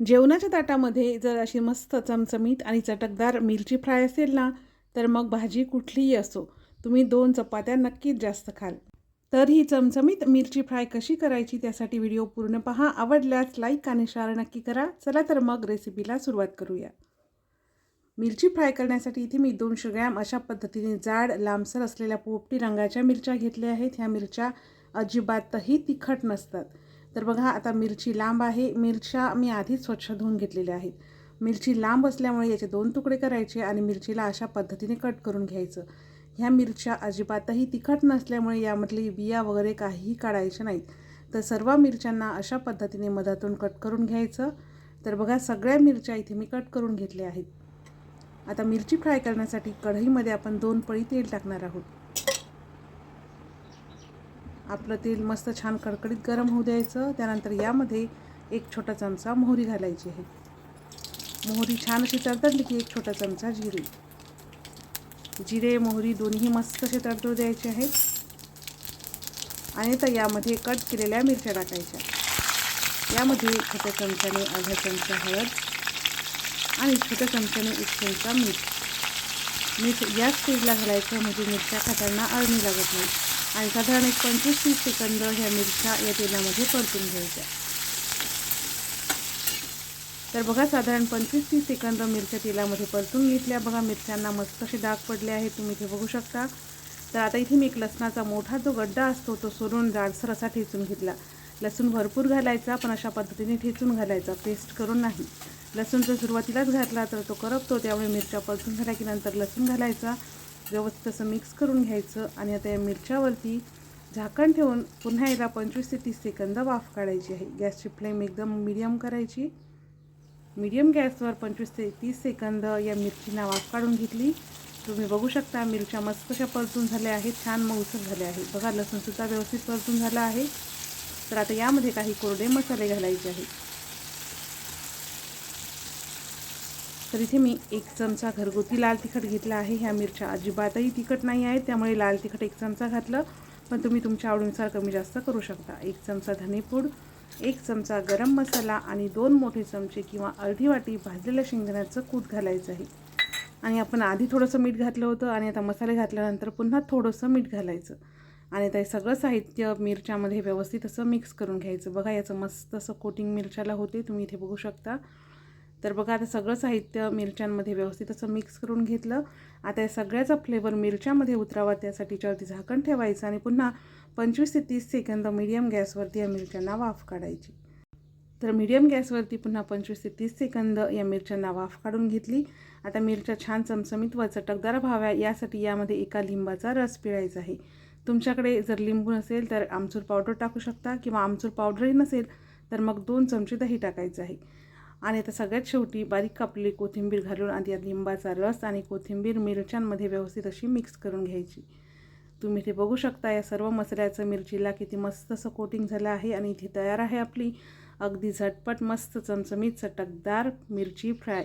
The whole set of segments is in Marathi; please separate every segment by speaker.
Speaker 1: जेवणाच्या ताटामध्ये जर अशी मस्त चमचमीत आणि चटकदार मिरची फ्राय असेल ना तर मग भाजी कुठलीही असो तुम्ही दोन चपात्या नक्कीच जास्त खाल. तर ही चमचमीत मिरची फ्राय कशी करायची त्यासाठी व्हिडिओ पूर्ण पहा आवडल्यास लाईक आणि शेअर नक्की करा. चला तर मग रेसिपीला सुरुवात करूया. मिरची फ्राय करण्यासाठी इथे मी दोनशे ग्रॅम अशा पद्धतीने जाड लांबसर असलेल्या पोपटी रंगाच्या मिरच्या घेतल्या आहेत. ह्या मिरच्या अजिबातही तिखट नसतात. तर बघा आता मिरची लांब आहे. मिरच्या मी आधीच स्वच्छ धुवून घेतलेल्या आहेत. मिरची लांब असल्यामुळे याचे दोन तुकडे करायचे आणि मिरचीला अशा पद्धतीने कट करून घ्यायचं. ह्या मिरच्या अजिबातही तिखट नसल्यामुळे यामधली बिया वगैरे काहीही काढायच्या नाहीत. तर सर्व मिरच्यांना अशा पद्धतीने मधातून कट करून घ्यायचं. तर बघा सगळ्या मिरच्या इथे मी कट करून घेतल्या आहेत. आता मिरची फ्राय करण्यासाठी कढईमध्ये आपण दोन पळी तेल टाकणार आहोत. आपलं तेल मस्त छान कडकडीत गरम होऊ द्यायचं. त्यानंतर यामध्ये एक छोटा चमचा मोहरी घालायची आहे. मोहरी छान अशी तडतडली की एक छोटा चमचा जिरे. जिरे मोहरी दोन्ही मस्त असे तडतडू द्यायचे आहेत. आणि आता यामध्ये कट केलेल्या मिरच्या टाकायच्या. यामध्ये छोट्या चमच्याने अर्धा चमचा हळद आणि छोट्या चमच्याने एक चमचा मीठ. मीठ या स्टेजला घालायचं म्हणजे मिरच्या खाताना अळणी लागत नाही. आणि साधारण एक पंचवीस तीस सेकंद ह्या मिरच्या या तेलामध्ये परतून घ्यायच्या. तर बघा साधारण पंचवीस तीस सेकंद मिरच्या तेलामध्ये परतून घेतल्या. बघा मिरच्यांना मस्त असे डाग पडले आहेत. तुम्ही इथे बघू शकता. तर आता इथे मी एक लसणाचा मोठा जो गड्डा असतो तो सोडून जाडसर असा ठेचून घेतला. लसूण भरपूर घालायचा पण अशा पद्धतीने ठेचून घालायचा. पेस्ट करून नाही. लसूण जर सुरुवातीलाच घातला तर तो करपतो. त्यामुळे मिरच्या परतून झाल्या की नंतर लसूण घालायचा. व्यवस्थित असं मिक्स करून घ्यायचं आणि आता या मिरच्यावरती झाकण ठेवून पुन्हा एकदा पंचवीस ते तीस सेकंद वाफ काढायची आहे. गॅसची फ्लेम एकदम मिडियम करायची. मिडियम गॅसवर पंचवीस ते तीस सेकंद या मिरचीना वाफ काढून घेतली. तुम्ही बघू शकता मिरच्या मस्त अशा परतून झाल्या आहेत. छान मऊसर झाल्या आहेत. बघा लसूणसुद्धा व्यवस्थित परतून झाला आहे. तर आता यामध्ये काही कोरडे मसाले घालायचे आहेत. तर इथे मी एक चमचा घरगुती लाल तिखट घेतला आहे. ह्या मिरच्या अजिबातही तिखट नाही आहेत. त्यामुळे लाल तिखट एक चमचा घातलं. पण तुम्ही तुमच्या आवडीनुसार कमी जास्त करू शकता. एक चमचा धनेपूड एक चमचा गरम मसाला आणि दोन मोठे चमचे किंवा अर्धी वाटी भाजलेल्या शेंगदाण्याचं कूट घालायचं आहे. आणि आपण आधी थोडंसं मीठ घातलं होतं आणि आता मसाले घातल्यानंतर पुन्हा थोडंसं मीठ घालायचं. आणि आता हे सगळं साहित्य मिरच्यामध्ये व्यवस्थित असं मिक्स करून घ्यायचं. बघा याचं मस्त असं कोटिंग मिरच्याला होते. तुम्ही इथे बघू शकता. तर बघा आता सगळं साहित्य मिरच्यांमध्ये व्यवस्थित असं मिक्स करून घेतलं. आता या सगळ्याचा फ्लेवर मिरच्यामध्ये उतरावा त्यासाठी त्याच्यावरती झाकण ठेवायचं आणि पुन्हा पंचवीस ते तीस सेकंद मीडियम गॅसवरती या मिरच्यांना वाफ काढायची. तर मीडियम गॅसवरती पुन्हा पंचवीस ते तीस सेकंद या मिरच्यांना वाफ काढून घेतली. आता मिरच्या छान चमचमीत व चटकदार व्हाव्या यासाठी यामध्ये एका लिंबाचा रस पिळायचा आहे. तुमच्याकडे जर लिंबू नसेल तर आमचूर पावडर टाकू शकता किंवा आमचूर पावडरही नसेल तर मग दोन चमचे दही टाकायचं आहे. आणि आता सगळ्यात शेवटी बारीक कापलेली कोथिंबीर घालून आधी या लिंबाचा रस आणि कोथिंबीर मिरच्यांमध्ये व्यवस्थित अशी मिक्स करून घ्यायची. तुम्ही इथे बघू शकता या सर्व मसाल्याचं मिरचीला किती मस्त असं कोटिंग झालं आहे आणि इथे तयार आहे आपली. अगदी झटपट मस्त चमचमीत चटकदार मिरची फ्राय.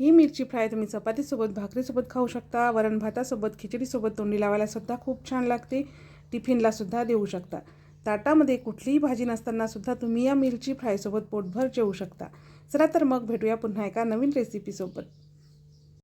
Speaker 1: ही मिरची फ्राय तुम्ही चपातीसोबत भाकरीसोबत खाऊ शकता वरण भातासोबत खिचडीसोबत तोंडी लावायला सुद्धा खूप छान लागते. टिफिनला सुद्धा देऊ शकता. ताटामध्ये कुठलीही भाजी नसताना सुद्धा तुम्ही या मिरची फ्रायसोबत पोटभर जेवू शकता. चला तर मग भेटूया पुन्हा एका नवीन रेसिपीसोबत